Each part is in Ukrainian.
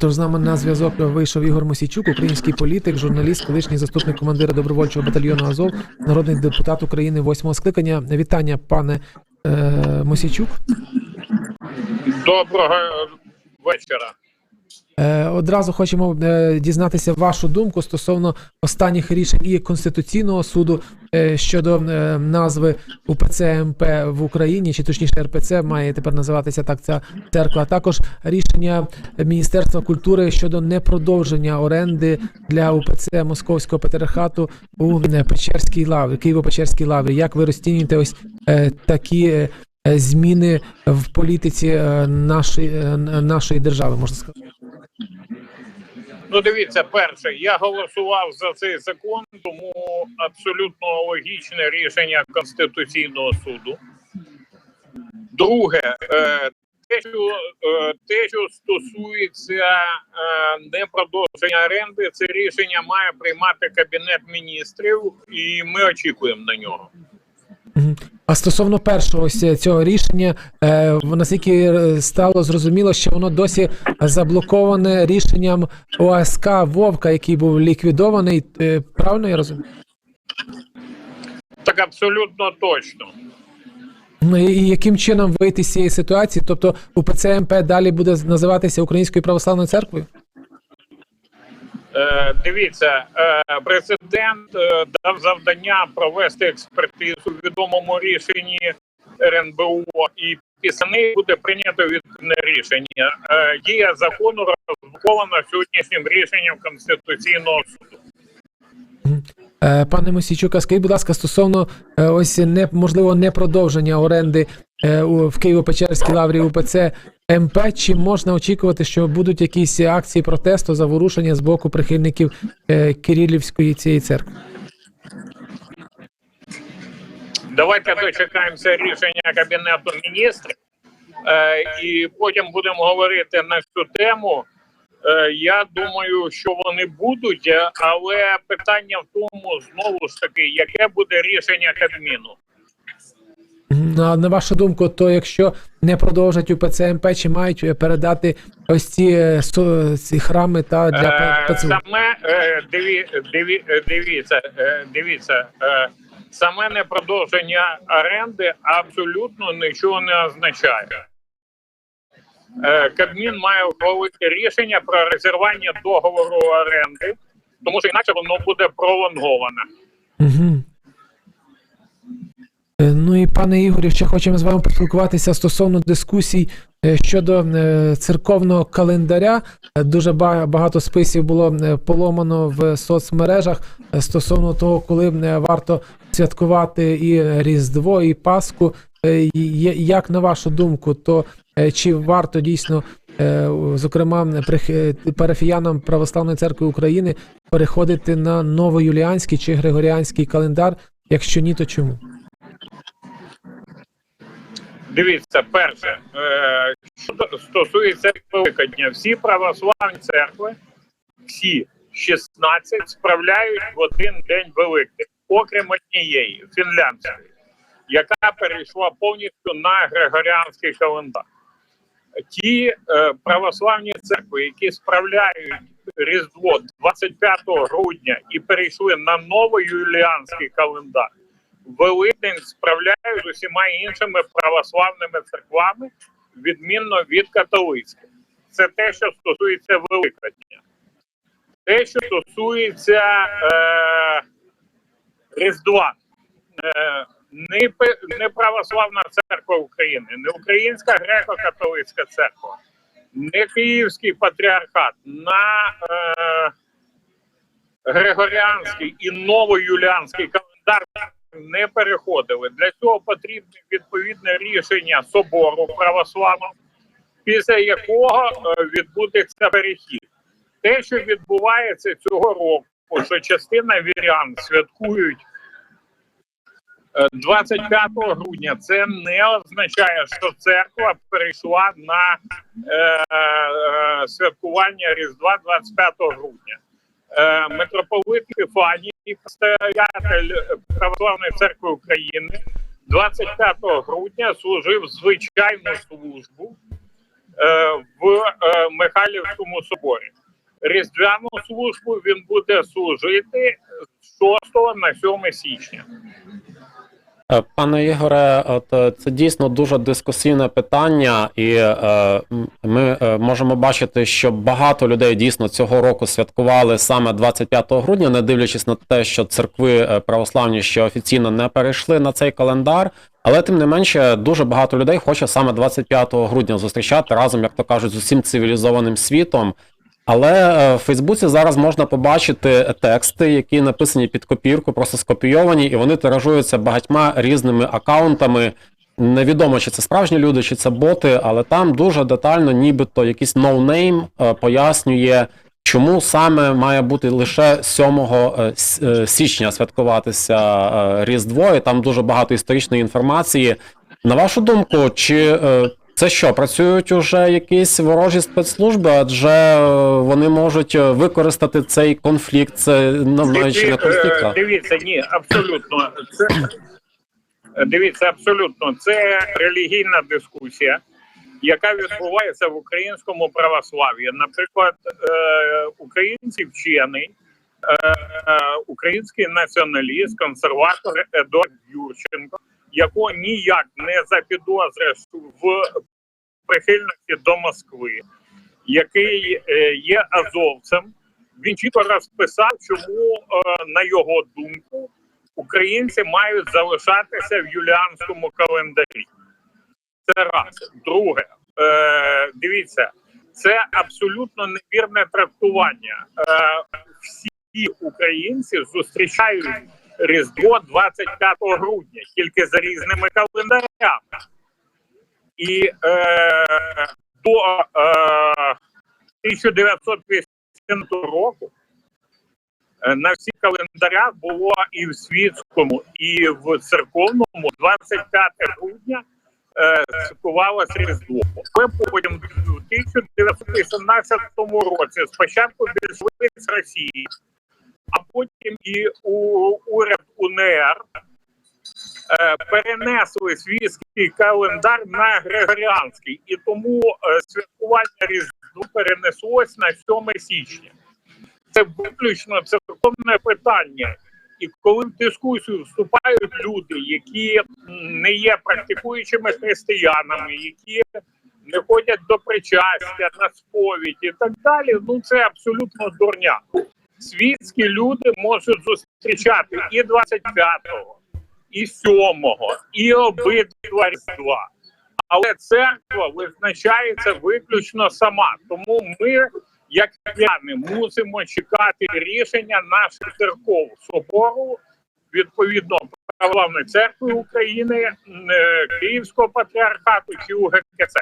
Тож з нами на зв'язок вийшов Ігор Мосійчук, український політик, журналіст, колишній заступник командира добровольчого батальйону Азов, народний депутат України восьмого скликання. Вітання, пане е, Мосійчук. Доброго вечора. Е, Одразу хочемо е, дізнатися вашу думку стосовно останніх рішень і Конституційного суду е, щодо назви УПЦ МП в Україні, чи точніше РПЦ має тепер називатися так ця церква. А також рішення Міністерства культури щодо непродовження оренди для УПЦ Московського патріархату у Печерській лаврі, Києво-Печерській лаврі. Як ви розцінюєте ось такі зміни в політиці нашої, нашої держави, можна сказати? Ну, дивіться, перше, я голосував за цей закон, тому абсолютно логічне рішення Конституційного суду. Друге, е, те, що, е, те, що стосується е, непродовження оренди, це рішення має приймати Кабінет міністрів, і ми очікуємо на нього. А стосовно першого ось цього рішення, е, наскільки е, стало зрозуміло, що воно досі заблоковане рішенням ОСК Вовка, який був ліквідований. Е, Правильно я розумію? Так абсолютно точно. Ну, і яким чином вийти з цієї ситуації? Тобто УПЦ МП далі буде називатися Українською православною церквою? Е, Дивіться, е, президент е, дав завдання провести експертизу в відомому рішенні РНБО, і після неї буде прийнято відповідне рішення. Дія закону розблокована сьогоднішнім рішенням Конституційного суду. Пане Мосійчук, скажіть, будь ласка, стосовно ось не можливо не продовження оренди в Києво-Печерській лаврі УПЦ МП, чи можна очікувати, що будуть якісь акції протесту, заворушення з боку прихильників е, Кирилівської цієї церкви? Давайте дочекаємося рішення Кабінету міністрів, е, і потім будемо говорити на цю тему. Е, Я думаю, що вони будуть, е, але питання в тому знову ж таки, яке буде рішення Кабміну. Мгм. А на вашу думку, то якщо не продовжать УПЦ МП, чи мають е, передати ось ці, е, ці храми та для Е, ПЦУ? Саме диві, диві, дивіться, дивіться, саме непродовження оренди абсолютно нічого не означає. Кабмін має ухвалити рішення про резервування договору оренди, тому що інакше воно буде пролонговане. Угу. Ну і пане Ігорю, ще хочемо з вами поспілкуватися стосовно дискусій е, щодо е, церковного календаря. Е, Дуже багато списів було е, поломано в соцмережах е, стосовно того, коли е, варто святкувати і Різдво, і Пасху. Е, Як на вашу думку, то е, чи варто дійсно, е, зокрема, е, парафіянам Православної церкви України переходити на новоюліанський чи григоріанський календар? Якщо ні, то чому? Дивіться, перше, е, що стосується Великодня, всі православні церкви, всі 16 справляють в один день Великдень, окрім однієї фінляндської, яка перейшла повністю на григоріанський календар. Ті е, православні церкви, які справляють Різдво 25 грудня і перейшли на новоюліанський календар, Великдень справляють з усіма іншими православними церквами, відмінно від католицьких. Це те, що стосується Великодня. Те, що стосується е, Різдва, е, не, не православна церква України, не Українська греко-католицька церква, не Київський патріархат, на е, Григоріанський і новоюліанський календар не переходили. Для цього потрібне відповідне рішення собору православного, після якого е, відбудеться перехід. Те, що відбувається цього року, що частина вірян святкують е, 25 грудня, це не означає, що церква перейшла на е, е, святкування Різдва 25 грудня. Е, митрополит Епіфаній, настоятель Православної церкви України, 25 грудня служив звичайну службу в е, Михайлівському соборі. Різдвяну службу він буде служити з 6 на 7 січня. Е, Пане Ігоре, от е, це дійсно дуже дискусійне питання, і е, ми е, можемо бачити, що багато людей дійсно цього року святкували саме 25 грудня, не дивлячись на те, що церкви православні ще офіційно не перейшли на цей календар. Але тим не менше, дуже багато людей хоче саме 25 грудня зустрічати разом, як то кажуть, з усім цивілізованим світом. Але е, в Фейсбуці зараз можна побачити тексти, які написані під копірку, просто скопійовані, і вони тиражуються багатьма різними акаунтами. Невідомо, чи це справжні люди, чи це боти, але там дуже детально, нібито якийсь ноунейм е, пояснює, чому саме має бути лише 7 е, січня святкуватися Різдво, і там дуже багато історичної інформації. На вашу думку, чи це що, працюють уже якісь ворожі спецслужби, адже е, вони можуть е, використати цей конфлікт, це ну, навіть чи не Диві- конфлікт. е, Дивіться, ні, абсолютно. Це, дивіться, абсолютно. Це релігійна дискусія, яка відбувається в українському православ'ї. Наприклад, українці вчений, український націоналіст, консерватор Едуард Юрченко, якого ніяк не запідозриш в прихильності до Москви, який е, є азовцем. Він чітко розписав, чому, е, на його думку, українці мають залишатися в юліанському календарі. Це раз. Друге, е, дивіться, це абсолютно невірне трактування. Е, всі українці зустрічають Різдво 25 грудня, тільки за різними календарями. І е, до е, 1950 року е, на всіх календарях було і в світському, і в церковному 25 грудня е, святкувалося Різдво. Але потім в 1918 році спочатку більшовик з Росії, а потім і у уряд УНР е, перенесли свійський календар на григоріанський, і тому е, святкування Різдва перенеслось на 7 січня. Це виключно церковне питання. І коли в дискусію вступають люди, які не є практикуючими християнами, які не ходять до причастя на сповідь і так далі, ну це абсолютно дурня. Світські люди можуть зустрічати і 25-го, і 7-го, і обидва різдва. Але церква визначається виключно сама. Тому ми, як п'яни, мусимо чекати рішення наших церков собору, відповідно православної церкви України, е, Київського патріархату чи УГКЦ.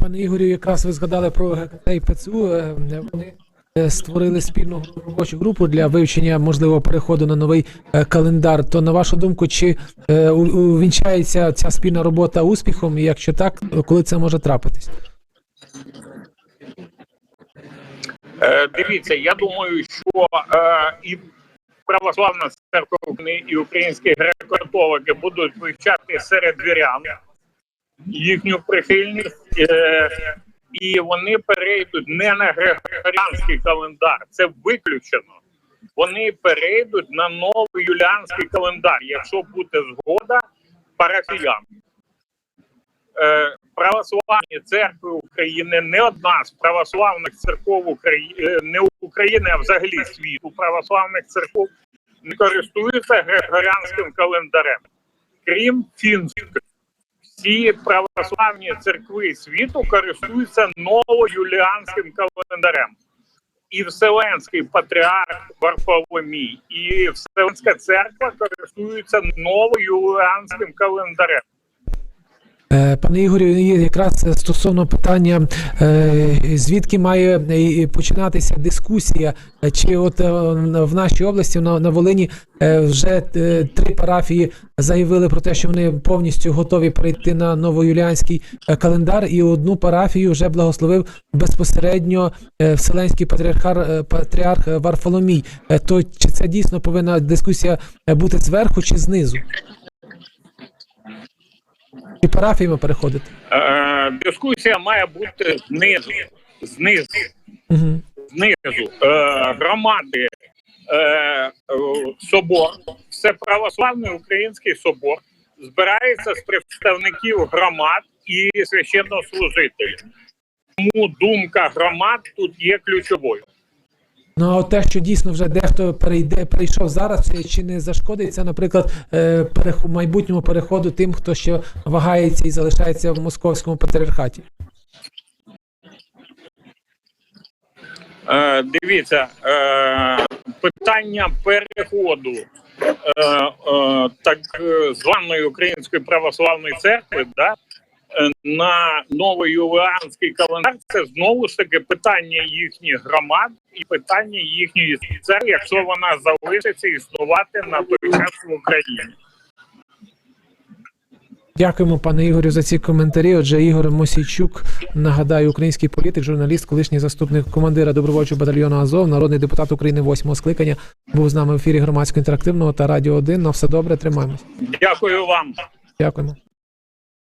Пане Ігорю, якраз ви згадали про ГКТ і ПЦУ. е, Вони створили спільну робочу групу для вивчення можливого переходу на новий е, календар. То на вашу думку, чи е, увінчається ця спільна робота успіхом? І якщо так, коли це може трапитись? Е, дивіться, я думаю, що е, і православна церква і українські греко-католики будуть вивчати серед вірян їхню прихильність, е, і вони перейдуть не на григоріанський календар, це виключено. Вони перейдуть на новий юліанський календар, якщо буде згода парафіян. Е, православні церкви України не одна з православних церков України, не України, а взагалі світу православних церков не користуються григоріанським календарем, крім фінських. Всі православні церкви світу користуються новоюліанським календарем. І Вселенський патріарх Варфоломій, і Вселенська церква користуються новоюліанським календарем. Е, Пане Ігорю, якраз стосовно питання, е, звідки має е, починатися дискусія, чи от в нашій області на, на Волині вже три парафії заявили про те, що вони повністю готові перейти на новоюліанський календар, і одну парафію вже благословив безпосередньо Вселенський патріархар, патріарх Варфоломій. То чи це дійсно повинна дискусія бути зверху чи знизу? І парафіями переходити. Е, дискусія має бути знизу. Знизу. Угу. знизу е, громади е, е, собор, це православний український собор, збирається з представників громад і священнослужителів. Тому думка громад тут є ключовою. Ну а те, що дійсно вже дехто перейде, перейшов зараз, чи не зашкодить це, наприклад, е, перех- майбутньому переходу тим, хто ще вагається і залишається в московському патріархаті? Е, дивіться, е, питання переходу так званої Української православної церкви да, на новий юліанський календар це знову ж таки питання їхніх громад і питання їхньої церкви, якщо вона залишиться існувати на той час в Україні. Дякуємо, пане Ігорю, за ці коментарі. Отже, Ігор Мосійчук, нагадаю, український політик, журналіст, колишній заступник командира добровольчого батальйону Азов, народний депутат України восьмого скликання, був з нами в ефірі громадського інтерактивного та радіо 1. На все добре, тримаємось. Дякую вам. Дякуємо.